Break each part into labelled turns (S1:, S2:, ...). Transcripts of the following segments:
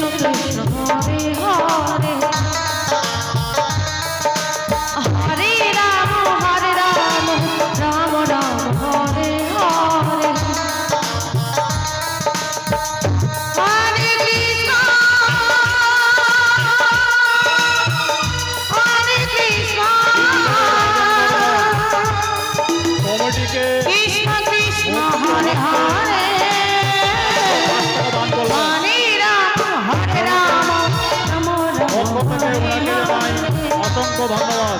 S1: Thank you. থেকে ওনাকে জানাই অসংখ্য ধন্যবাদ।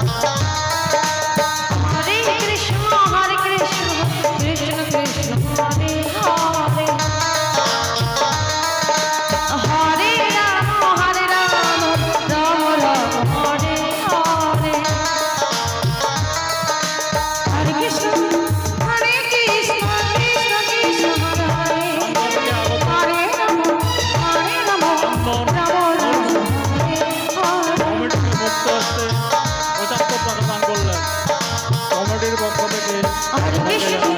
S1: পক্ষ থেকে।
S2: হরে কৃষ্ণ